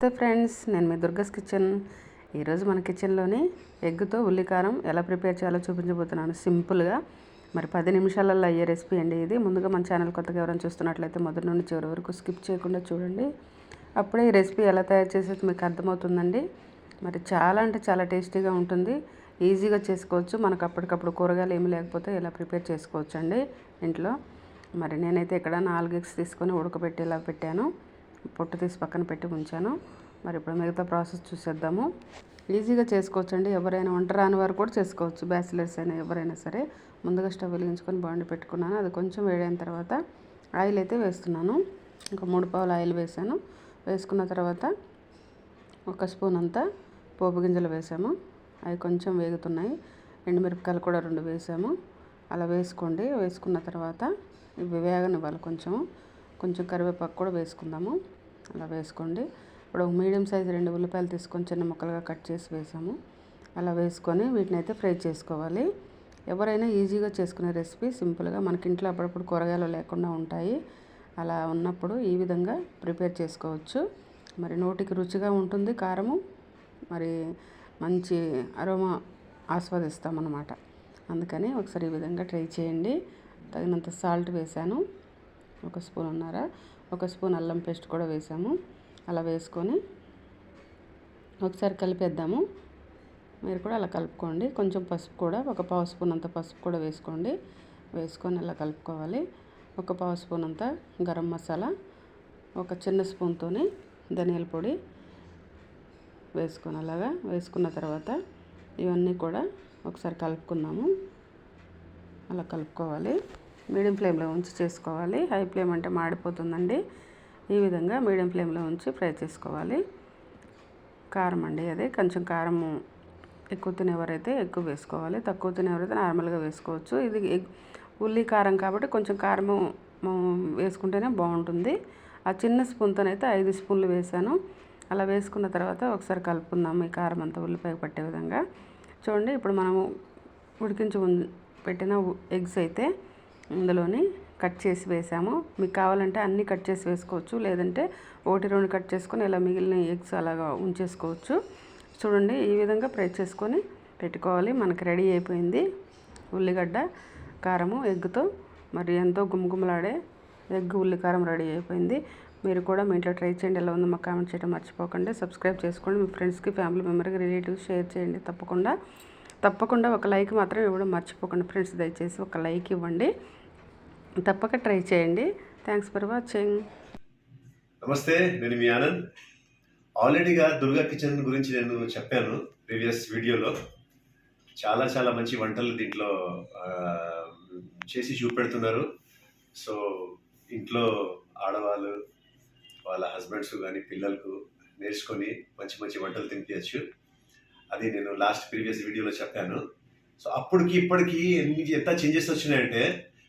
నమస్తే ఫ్రెండ్స్ నేను మీ దుర్గస్ కిచెన్. ఈరోజు మన కిచెన్లోని ఎగ్తో ఉల్లికారం ఎలా ప్రిపేర్ చేయాలో చూపించబోతున్నాను సింపుల్గా. మరి పది నిమిషాలలో అయ్యే రెసిపీ అండి ఇది. ముందుగా మన ఛానల్ కొత్తగా ఎవరైనా చూస్తున్నట్లయితే మొదటి నుండి చివరి వరకు స్కిప్ చేయకుండా చూడండి. అప్పుడే ఈ రెసిపీ ఎలా తయారు చేసేది మీకు అర్థమవుతుందండి. మరి చాలా అంటే చాలా టేస్టీగా ఉంటుంది. ఈజీగా చేసుకోవచ్చు. మనకు అప్పటికప్పుడు కూరగాయలు ఏమి లేకపోతే ఇలా ప్రిపేర్ చేసుకోవచ్చు అండి ఇంట్లో. మరి నేనైతే ఇక్కడ నాలుగు ఎగ్స్ తీసుకొని ఉడకబెట్టి ఇలా పెట్టాను. పొట్టు తీసి పక్కన పెట్టి ఉంచాను. మరి ఇప్పుడు మిగతా ప్రాసెస్ చూసేద్దాము. ఈజీగా చేసుకోవచ్చు అండి ఎవరైనా వంట రాని వారు కూడా చేసుకోవచ్చు. బ్యాచిలర్స్ అయినా ఎవరైనా సరే. ముందుగా స్టవ్ వెలిగించుకొని బాండి పెట్టుకున్నాను. అది కొంచెం వేడైన తర్వాత ఆయిల్ అయితే వేస్తున్నాను. ఒక మూడు పావులు ఆయిల్ వేసాను వేసుకున్న తర్వాత ఒక స్పూన్ అంతా పోపు గింజలు వేసాము అవి కొంచెం వేగుతున్నాయి. ఎండుమిరపకాయలు కూడా రెండు వేసాము అలా వేసుకోండి. వేసుకున్న తర్వాత ఇవి వేగనివ్వాలి కొంచెం కొంచెం కరివేపాకు కూడా వేసుకుందాము. అలా వేసుకోండి. ఇప్పుడు ఒక మీడియం సైజు రెండు ఉల్లిపాయలు తీసుకొని చిన్న ముక్కలుగా కట్ చేసి వేసాము. అలా వేసుకొని వీటిని అయితే ఫ్రై చేసుకోవాలి. ఎవరైనా ఈజీగా చేసుకునే రెసిపీ సింపుల్గా మనకి ఇంట్లో అప్పుడప్పుడు కూరగాయలు లేకుండా ఉంటాయి. అలా ఉన్నప్పుడు ఈ విధంగా ప్రిపేర్ చేసుకోవచ్చు. మరి నోటికి రుచిగా ఉంటుంది కారము. మరి మంచి అరోమా ఆస్వాదిస్తామన్నమాట. అందుకని ఒకసారి ఈ విధంగా ట్రై చేయండి. తగినంత సాల్ట్ వేసాను. ఒక స్పూన్ ఉన్నారా ఒక స్పూన్ అల్లం పేస్ట్ కూడా వేసాము. అలా వేసుకొని ఒకసారి కలిపేద్దాము. మీరు కూడా అలా కలుపుకోండి. కొంచెం పసుపు కూడా ఒక పావు స్పూన్ అంత పసుపు కూడా వేసుకోండి. వేసుకొని అలా కలుపుకోవాలి. ఒక పావు స్పూన్ అంత గరం మసాలా ఒక చిన్న స్పూన్తోని ధనియాల పొడి వేసుకొని అలాగా వేసుకున్న తర్వాత ఇవన్నీ కూడా ఒకసారి కలుపుకుందాము. అలా కలుపుకోవాలి. మీడియం ఫ్లేమ్లో ఉంచి చేసుకోవాలి. హై ఫ్లేమ్ అంటే మాడిపోతుందండి. ఈ విధంగా మీడియం ఫ్లేమ్లో ఉంచి ఫ్రై చేసుకోవాలి. కారం అండి అదే. కొంచెం కారము ఎక్కువ తినేవారైతే ఎక్కువ వేసుకోవాలి. తక్కువ తినేవారైతే నార్మల్గా వేసుకోవచ్చు. ఇది ఉల్లి కారం కాబట్టి కొంచెం కారము వేసుకుంటేనే బాగుంటుంది. ఆ చిన్న స్పూన్తోనైతే ఐదు స్పూన్లు వేసాను. అలా వేసుకున్న తర్వాత ఒకసారి కలుపుకుందాం ఈ కారం అంతా ఉల్లిపాయ పట్టే విధంగా. చూడండి ఇప్పుడు మనము ఉడికించి పెట్టిన ఎగ్స్ అయితే ఇందులోని కట్ చేసి వేసాము. మీకు కావాలంటే అన్నీ కట్ చేసి వేసుకోవచ్చు. లేదంటే ఒకటి రెండు కట్ చేసుకొని ఇలా మిగిలిన ఎగ్స్ అలాగా ఉంచేసుకోవచ్చు. చూడండి ఈ విధంగా ఫ్రై చేసుకొని పెట్టుకోవాలి. మనకి రెడీ అయిపోయింది. ఉల్లిగడ్డ కారము ఎగ్తో మరి ఎంతో గుమగుమలాడే ఎగ్ ఉల్లికారం రెడీ అయిపోయింది. మీరు కూడా మీ ఇంట్లో ట్రై చేయండి. ఎలా ఉందో మాకు కామెంట్ చేయడం మర్చిపోకండి. సబ్స్క్రైబ్ చేసుకోండి. మీ ఫ్రెండ్స్కి ఫ్యామిలీ మెంబర్కి రిలేటివ్స్ షేర్ చేయండి తప్పకుండా. తప్పకుండా ఒక లైక్ మాత్రం ఇవ్వడం మర్చిపోకండి. ఫ్రెండ్స్ దయచేసి ఒక లైక్ ఇవ్వండి. తప్పక ట్రై చేయండి. థ్యాంక్స్ ఫర్ వాచింగ్ నమస్తే నేను మీ ఆనంద్. ఆల్రెడీగా దుర్గా కిచెన్ గురించి నేను చెప్పాను ప్రీవియస్ వీడియోలో. చాలా చాలా మంచి వంటలు దీంట్లో చేసి చూపెడుతున్నారు. సో ఇంట్లో ఆడవాళ్ళు వాళ్ళ హస్బెండ్స్ కానీ పిల్లలకు నేర్చుకొని మంచి మంచి వంటలు తినిపించచ్చు అది నేను లాస్ట్ ప్రీవియస్ వీడియోలో చెప్పాను. సో అప్పటికి ఇప్పటికీ ఎన్ని ఎంత చేంజెస్ వచ్చినాయంటే